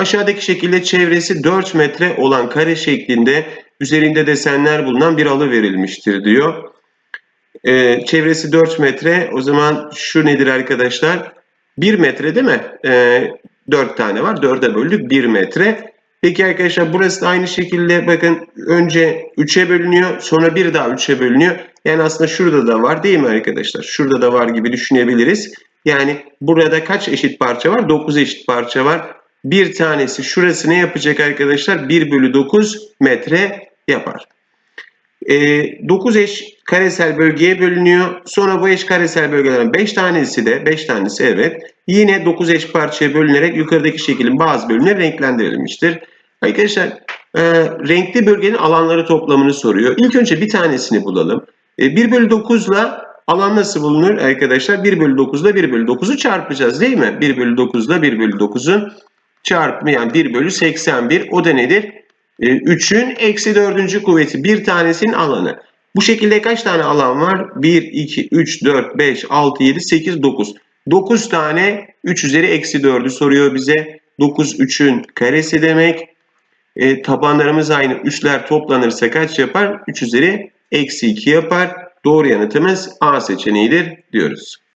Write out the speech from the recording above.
Aşağıdaki şekilde çevresi 4 metre olan kare şeklinde üzerinde desenler bulunan bir alı verilmiştir diyor. Ee, çevresi 4 metre. O zaman şu nedir arkadaşlar? 1 metre değil mi? Ee, 4 tane var. 4'e böldük 1 metre. Peki arkadaşlar burası da aynı şekilde bakın önce 3'e bölünüyor sonra bir daha 3'e bölünüyor. Yani aslında şurada da var değil mi arkadaşlar? Şurada da var gibi düşünebiliriz. Yani burada kaç eşit parça var? 9 eşit parça var. Bir tanesi şurası ne yapacak arkadaşlar? 1 bölü 9 metre yapar. E, 9 eş karesel bölgeye bölünüyor. Sonra bu eş karesel bölgelerin 5 tanesi de 5 tanesi evet yine 9 eş parçaya bölünerek yukarıdaki şeklin bazı bölümleri renklendirilmiştir. Arkadaşlar e, renkli bölgenin alanları toplamını soruyor. İlk önce bir tanesini bulalım. E, 1 bölü 9 ile alan nasıl bulunur arkadaşlar? 1 bölü 9 ile 1 bölü 9'u çarpacağız değil mi? 1 bölü 9 ile 1 bölü 9'un çarpımı yani 1 bölü 81 o da nedir? 3'ün eksi 4. kuvveti bir tanesinin alanı. Bu şekilde kaç tane alan var? 1, 2, 3, 4, 5, 6, 7, 8, 9. 9 tane 3 üzeri eksi 4'ü soruyor bize. 9 3'ün karesi demek. E, tabanlarımız aynı. Üsler toplanırsa kaç yapar? 3 üzeri eksi 2 yapar. Doğru yanıtımız A seçeneğidir diyoruz.